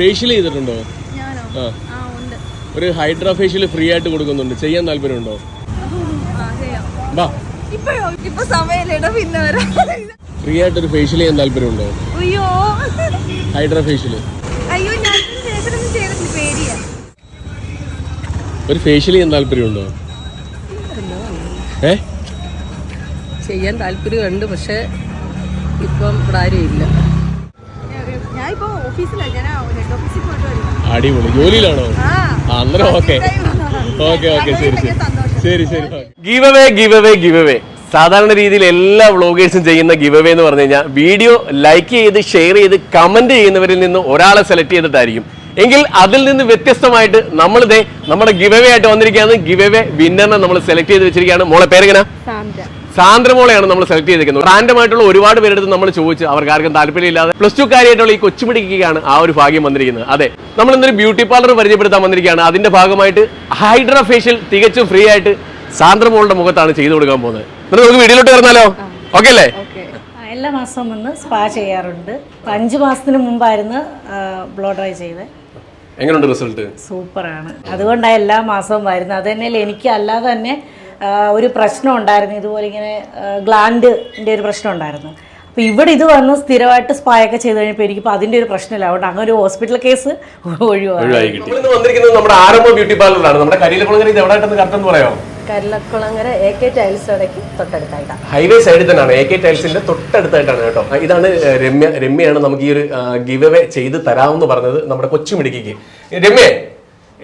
Facial ചെയ്തിട്ടുണ്ടോ? ആ. ഒരു ഹൈഡ്രാ ഫേഷ്യൽ ഫ്രീ ആയിട്ട് കൊടുക്കുന്നുണ്ട്. ചെയ്യാൻ താല്പര്യമുണ്ടോ? വാ. ഫ്രീ ആയിട്ട് ഒരു ഫേഷ്യൽ ചെയ്യാൻ താല്പര്യമുണ്ടോ? അയ്യോ. ഹൈഡ്രാ ഫേഷ്യൽ അയ്യോ ഞാൻ ഒരു ഫേഷ്യൽ ചെയ്യാൻ താല്പര്യമുണ്ടോ? ഏ? ചെയ്യാൻ താല്പര്യമുണ്ട് പക്ഷെ ഇപ്പം ഇവിടെ ആരും ഇല്ല. ഓഫീസിലാണ് ഞാൻ ഹെഡ് ഓഫീസിൽ പോയിട്ട് അടിപൊളി. ജോലിയിലാണോ? അന്നേരം ഓക്കെ ഓക്കെ ഓക്കെ ശരി ശരി. സന്തോഷം. ശരി ശരി give away give away give away സാധാരണ രീതിയിൽ എല്ലാ വ്ളോഗേഴ്സും ചെയ്യുന്ന ഗിവ് അവേ എന്ന് പറഞ്ഞു കഴിഞ്ഞാൽ വീഡിയോ ലൈക്ക് ചെയ്ത് ഷെയർ ചെയ്ത് കമന്റ് ചെയ്യുന്നവരിൽ നിന്ന് ഒരാളെ സെലക്ട് ചെയ്തിട്ടായിരിക്കും. എങ്കിൽ അതിൽ നിന്ന് വ്യത്യസ്തമായിട്ട് നമ്മൾ ഇതേ നമ്മുടെ ഗിവ് അവേ ആയിട്ട് വന്നിരിക്കുകയാണ്. ഗിവ് അവേ വിന്നറിനെ നമ്മൾ സെലക്ട് ചെയ്ത് വെച്ചിരിക്കുകയാണ്. മോളെ പേരെങ്ങനെ? സാന്ദ്രമോളെയാണ് നമ്മൾ സെലക്ട് ചെയ്തിരിക്കുന്നത്. റാൻഡം ആയിട്ടുള്ള ഒരുപാട് പേരെടുത്ത് നമ്മൾ ചോദിച്ചു അവർക്ക് ആർക്കും താല്പര്യമില്ലാതെ പ്ലസ് ടു കാര്യമായിട്ടുള്ള ഈ കൊച്ചുപിടിക്കുകയാണ് ആ ഒരു ഭാഗ്യം വന്നിരിക്കുന്നത്. അതെ നമ്മൾ ഇന്നൊരു ബ്യൂട്ടി പാർലർ പരിചയപ്പെടുത്താൻ വന്നിരിക്കുകയാണ്. അതിന്റെ ഭാഗമായിട്ട് ഹൈഡ്രോ ഫേഷ്യൽ തികച്ചും ഫ്രീ ആയിട്ട് സാന്ദ്രമോളുടെ മുഖത്താണ് ചെയ്തു കൊടുക്കാൻ പോകുന്നത്. എന്നിട്ട് നമുക്ക് വീഡിയോയിലോട്ട് വരുന്നാലോ ഓക്കെ അല്ലേ? എല്ലാ മാസവും വന്ന് സ്പാ ചെയ്യാറുണ്ട്. അഞ്ചു മാസത്തിന് മുമ്പായിരുന്നു ബ്ലോ ഡ്രൈ ചെയ്ത്. എങ്ങനെയുണ്ട് റിസൾട്ട് സൂപ്പറാണ്. അതുകൊണ്ടാണ് എല്ലാ മാസവും വരുന്നത്. അത് തന്നെയല്ല എനിക്ക് അല്ലാതെ തന്നെ ഒരു പ്രശ്നം ഉണ്ടായിരുന്നു. ഇതുപോലെ ഇങ്ങനെ ഗ്ലാൻഡിന്റെ ഒരു പ്രശ്നം ഉണ്ടായിരുന്നു. അപ്പോൾ ഇവിടെ ഇത് വന്ന് സ്ഥിരമായിട്ട് സ്പായൊക്കെ ചെയ്ത് കഴിഞ്ഞപ്പോൾ എനിക്കിപ്പോൾ അതിന്റെ ഒരു പ്രശ്നമില്ല. അതുകൊണ്ട് അങ്ങനെ ഒരു ഹോസ്പിറ്റൽ കേസ് ഒഴിവാണ് ഒഴിവായി കിട്ടി. വന്നിരിക്കുന്നത് നമ്മുടെ ആരംഭ ബ്യൂട്ടി പാർലറാണ് നമ്മുടെ കരിയിലക്കുളങ്ങര ഇത് എവിടെയായിട്ടെന്ന് കറക്റ്റ് എന്ന് പറയാമോ? കരുലക്കുളങ്ങര എ കെ ടൈൽസ് ഇടയ്ക്ക് തൊട്ടടുത്തായിട്ടാണ് ഹൈവേ സൈഡിൽ തന്നെയാണ് എ കെ ടൈൽസിന്റെ തൊട്ടടുത്തായിട്ടാണ് കേട്ടോ. ഇതാണ് രമ്യ രമ്യയാണ് നമുക്ക് ഈ ഒരു ഗിവ് അവേ ചെയ്ത് തരാമെന്ന് പറഞ്ഞത് നമ്മുടെ കൊച്ചുമിടിക്ക് രമ്യ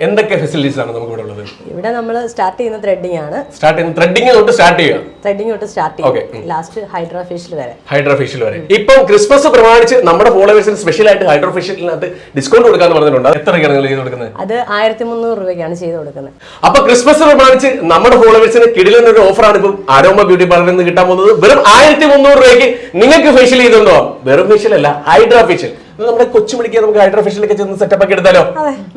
എന്തൊക്കെ ഫെസിലിറ്റീസ് ആണ് നമുക്ക് ഇവിടെ ഉള്ളത്? ഇവിടെ നമ്മൾ സ്റ്റാർട്ട് ചെയ്യുന്ന ത്രെഡിങ് ആണ്. സ്റ്റാർട്ട് ചെയ്യുന്ന ത്രെഡിങ് തൊട്ട് സ്റ്റാർട്ട് ചെയ്യുക? ത്രെഡിങ് തൊട്ട് സ്റ്റാർട്ട്. ചെയ്യും ലാസ്റ്റ് ഹൈഡ്രോഫേഷ്യൽ വരെ. ഹൈഡ്രോഫേഷ്യൽ വരെ. ഇപ്പോ ക്രിസ്മസ് പ്രമാണിച്ച് നമ്മുടെ ഫോളോവേഴ്സിന് സ്പെഷ്യൽ ആയിട്ട് ഹൈഡ്രോഫേഷ്യലിനകത്ത് ഡിസ്കൗണ്ട് കൊടുക്കാന്ന് പറഞ്ഞിട്ടുണ്ട്. എത്ര രൂപയാണ് നിങ്ങൾ ചെയ്ത് കൊടുക്കുന്നത്? അത് ആയിരത്തി മുന്നൂറ് രൂപയ്ക്കാണ് ചെയ്ത് കൊടുക്കുന്നത്. അപ്പൊ ക്രിസ്മസ് പ്രമാണിച്ച് നമ്മുടെ ഫോളോവേഴ്സിന് കിടിലൻ ഒരു ഓഫറാണ് ഇപ്പം ആരോമ ബ്യൂട്ടി പാർലറിൽ നിന്ന് കിട്ടാൻ പോകുന്നത്. വെറും ആയിരത്തി മുന്നൂറ് രൂപയ്ക്ക് നിങ്ങൾക്ക് ഫേഷ്യൽ ചെയ്തുണ്ടോ വെറും ഫേഷ്യൽ അല്ല ഹൈഡ്രാ ഫേഷ്യൽ ഇത് നമ്മുടെ കൊച്ചുമണിക്ക് നമുക്ക് ഹൈഡ്രോഫേഷ്യലൊക്കെ ചെന്ന് സെറ്റപ്പ് ഒക്കെ എടുത്താലോ?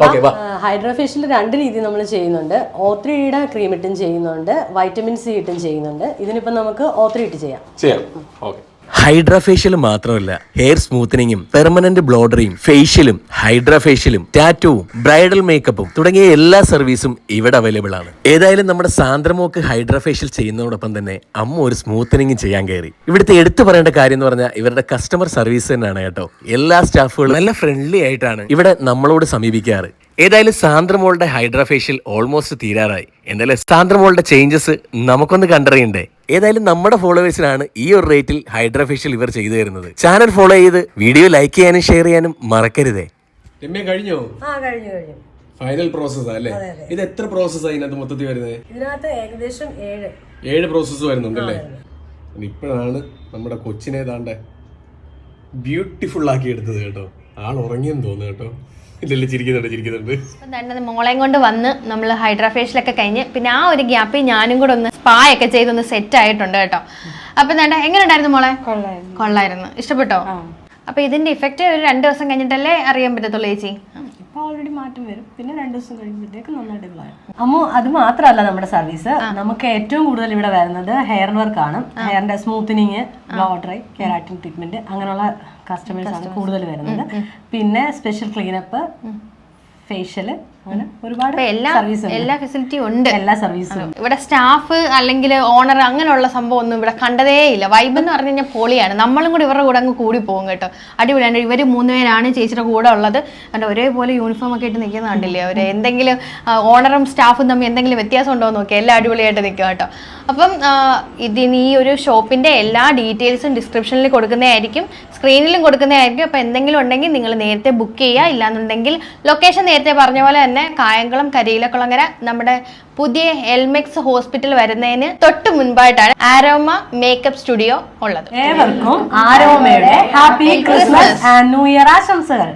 ഓക്കെ വാ. ഹൈഡ്രാ ഫേഷ്യൽ രണ്ട് രീതി നമ്മൾ ചെയ്യുന്നുണ്ട്. ഓ ത്രീയുടെ ക്രീം ഇട്ടും ചെയ്യുന്നുണ്ട്. വൈറ്റമിൻ സി ഇട്ടും ചെയ്യുന്നുണ്ട്. ഇതിനിപ്പോ നമുക്ക് ഓ ത്രീ ഇട്ട് ചെയ്യാം. ചെയ്യാം. ഓക്കെ ഹൈഡ്രാ ഫേഷ്യൽ മാത്രമല്ല ഹെയർ സ്മൂത്തനിങ്ങും പെർമനന്റ് ബ്ലോഡറിയും ഫേഷ്യലും ഹൈഡ്രഫേഷ്യലും ടാറ്റൂവും ബ്രൈഡൽ മേക്കപ്പും തുടങ്ങിയ എല്ലാ സർവീസും ഇവിടെ അവൈലബിൾ ആണ്. ഏതായാലും നമ്മുടെ സാന്ദ്രമോക്ക് ഹൈഡ്രഫേഷ്യൽ ചെയ്യുന്നതോടൊപ്പം തന്നെ അമ്മ ഒരു സ്മൂത്തനിങ് ചെയ്യാൻ കയറി. ഇവിടുത്തെ എടുത്തു പറയേണ്ട കാര്യം എന്ന് പറഞ്ഞാൽ ഇവരുടെ കസ്റ്റമർ സർവീസ് തന്നെയാണ് കേട്ടോ. എല്ലാ സ്റ്റാഫുകളും നല്ല ഫ്രണ്ട്ലി ആയിട്ടാണ്. ഇവിടെ നമ്മളോട് സമീപിക്കാറ്. ഏതായാലും സാന്ദ്രമോളുടെ ഹൈഡ്രാഫേഷ്യൽ ഓൾമോസ്റ്റ് തീരാറായി. എന്തായാലും സാന്ദ്രമോളുടെ ചേഞ്ചസ് നമുക്കൊന്ന് കണ്ടറിയണ്ടേ? ഏതായാലും നമ്മുടെ ഫോളോവേഴ്സിനാണ് ഈ ഒരു റേറ്റിൽ ഹൈഡ്രാഫേഷ്യൽ ഇവർ ചെയ്തു തരുന്നത്. ചാനൽ ഫോളോ ചെയ്ത് വീഡിയോ ലൈക്ക് ചെയ്യാനും ഷെയർ ചെയ്യാനും മറക്കരുതേ. രമ്യ കഴിഞ്ഞോ? ആ കഴിഞ്ഞു കഴിഞ്ഞു. ഫൈനൽ പ്രോസസ് അല്ലേ? ഇത് എത്ര പ്രോസസ് ഇതിനകത്ത് മൊത്തത്തിൽ വരുന്നത്? ഇതിനകത്ത് ഏകദേശം ഏഴ്. ഏഴ് പ്രോസസ്സ് വരുന്നുണ്ടല്ലേ ഇപ്പോഴാണ് നമ്മുടെ കൊച്ചിനെ താണ്ടെ ബ്യൂട്ടിഫുൾ ആക്കി എടുത്തത് കേട്ടോ. ആൾ ഉറങ്ങിയെന്ന് തോന്നുന്നു കേട്ടോ. ഇല്ലല്ല ചിരിക്കുന്നുണ്ട് ചിരിക്കുന്നുണ്ട്. അപ്പം തന്നെ മോളെയും കൊണ്ട് വന്ന് നമ്മൾ ഹൈഡ്രാഫേഷ്യലൊക്കെ കഴിഞ്ഞ് പിന്നെ ആ ഒരു ഗ്യാപ്പിൽ ഞാനും കൂടെ ഒന്ന് സ്പാ ഒക്കെ ചെയ്തൊന്ന് സെറ്റ് ആയിട്ടുണ്ട് കേട്ടോ. അപ്പൊ തന്നെ എങ്ങനെ ഉണ്ടായിരുന്നു മോളെ? കൊള്ളായിരുന്നു. ഇഷ്ടപ്പെട്ടോ? അപ്പൊ ഇതിന്റെ ഇഫക്റ്റ് ഒരു രണ്ട് ദിവസം കഴിഞ്ഞിട്ടല്ലേ അറിയാൻ പറ്റത്തുള്ളൂ ചേച്ചി? ഇപ്പൊ ഓൾറെഡി മാറ്റം വരും. പിന്നെ രണ്ട് ദിവസം കഴിയുമ്പോഴത്തേക്ക് നന്നായിട്ട് കളയും അമ്മ അത് മാത്രമല്ല നമ്മുടെ സർവീസ് നമുക്ക് ഏറ്റവും കൂടുതൽ ഇവിടെ വരുന്നത് ഹെയർ വർക്ക് ആണ്. ഹെയറിന്റെ smoothening blow dry keratin treatment അങ്ങനെയുള്ള കസ്റ്റമേഴ്സ് ആണ് കൂടുതൽ വരുന്നത്. പിന്നെ സ്പെഷ്യൽ ക്ലീനപ്പ് ഫേഷ്യൽ അങ്ങനെ ഒരുപാട് എല്ലാ ഫെസിലിറ്റിയും ഉണ്ട്. എല്ലാ സർവീസും ഇവിടെ സ്റ്റാഫ് അല്ലെങ്കിൽ ഓണർ അങ്ങനെയുള്ള സംഭവം ഒന്നും ഇവിടെ കണ്ടതേ ഇല്ല. വൈബ് എന്ന് പറഞ്ഞു കഴിഞ്ഞാൽ പൊളിയാണ്. നമ്മളും കൂടി ഇവരുടെ കൂടെ അങ്ങ് കൂടി പോകും കേട്ടോ. അടിപൊളിയാണ് ഇവർ മൂന്നുപേരാണ് ചേച്ചിയുടെ കൂടെ ഉള്ളത്. കണ്ടോ ഒരേപോലെ യൂണിഫോം ഒക്കെ ഇട്ട് നിൽക്കുന്ന കണ്ടില്ലേ അവർ എന്തെങ്കിലും ഓണറും സ്റ്റാഫും തമ്മിൽ എന്തെങ്കിലും വ്യത്യാസം ഉണ്ടോ എന്ന് നോക്കി എല്ലാം അടിപൊളിയായിട്ട് നിൽക്കുക കേട്ടോ. അപ്പം ഇതിന് ഈ ഒരു ഷോപ്പിന്റെ എല്ലാ ഡീറ്റെയിൽസും ഡിസ്ക്രിപ്ഷനിൽ കൊടുക്കുന്നതായിരിക്കും സ്ക്രീനിലും കൊടുക്കുന്നതായിരിക്കും. അപ്പോൾ എന്തെങ്കിലും ഉണ്ടെങ്കിൽ നിങ്ങൾ നേരത്തെ ബുക്ക് ചെയ്യുക. ഇല്ലാന്നുണ്ടെങ്കിൽ ലൊക്കേഷൻ നേരത്തെ പറഞ്ഞ പോലെ തന്നെ കായംകുളം കരിയിലക്കുളങ്ങര നമ്മുടെ പുതിയ എൽമെക്സ് ഹോസ്പിറ്റൽ വരുന്നതിന് തൊട്ട് മുൻപായിട്ടാണ് ആരോമ മേക്കപ്പ് സ്റ്റുഡിയോ ഉള്ളത്. ഏവർക്കും ആരോമയുടെ happy Christmas and new year ആശംസകൾ.